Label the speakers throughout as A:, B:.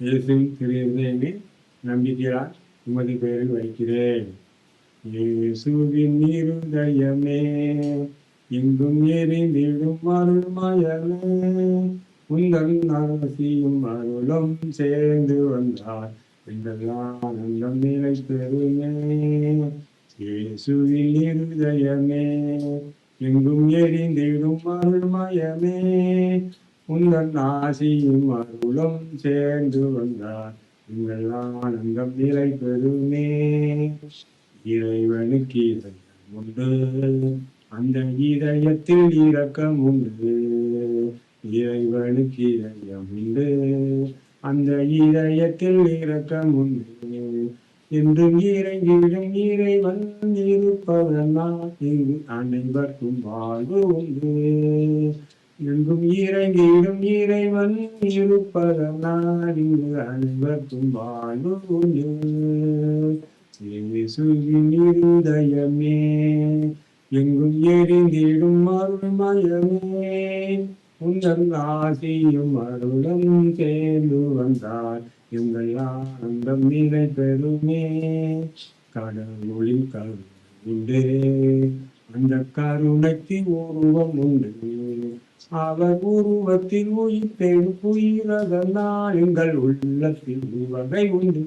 A: இயேசுவின் திரு இதயமே நம்பிக்கையால் உமது பெயரில் வைக்கிறேன். இயேசுவின் இருதயமே இங்கும் எரிந்திடும் அருள்மயமே உங்கள் அரசியும் அருளும் சேர்ந்து வந்தார். எங்கள் ஆனந்தம் நிலை பெறுமே இயேசுவின் இருதயமே எங்கும் எரிந்திடும் அருள்மயமே உங்கள் ஆசியும் அருளும் சேர்ந்து வந்தார். உங்கள் ஆனந்தம் நிலை பெறுமே இறைவனுக்கு இதயம் உண்டு. அந்த இதயத்தில் இரக்கம் உண்டு. இறைவனுக்கு இதயம் உண்டு. அந்த இதயத்தில் இரக்கம் உண்டு. என்றும் இறங்கிடும் இறைவன் இருப்பதனால் இங்கு அனைவருக்கும் வாழ்வு உண்டு. எங்கும் இறங்கிடும் இறைவன் இருப்பதனால் இங்கு அனைவருக்கும் வாழ்வு இருதயமே எங்கும் எரிந்திடும் அருள்மயமே உங்கள் ஆசியும் அருளும் சேர்ந்து வந்தால் எங்கள் ஆனந்தம் நிலை பெறுமே கடவுளின் கருணை உண்டு அந்த கருணைக்கு உருவம் உண்டு. அவர் உருவத்தில் உயிர்த்தெழு எங்கள் உள்ளத்தில் உவகை உண்டு.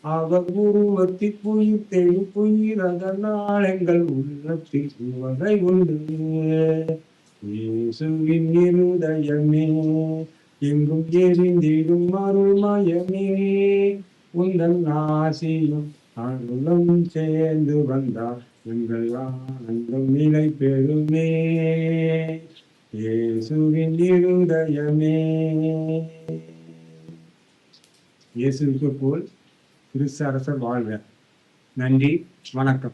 A: அவர் உருவத்தில் உயிர்த்தெழு எங்கள் உள்ளத்தில் உவகை உண்டு. இயேசுவின் இருதயமே எங்கும் எரிந்திடும் அருள்மயமே உங்கள் ஆசியும் அருளும் சேர்ந்து வந்தார். எங்கள் ஆனந்தம் நிலை பெறுமே இயேசுவின் இருதயமே இயேசுவுக்கு போல் கிறிஸ்து அரசர் வாழ்க. நன்றி வணக்கம்.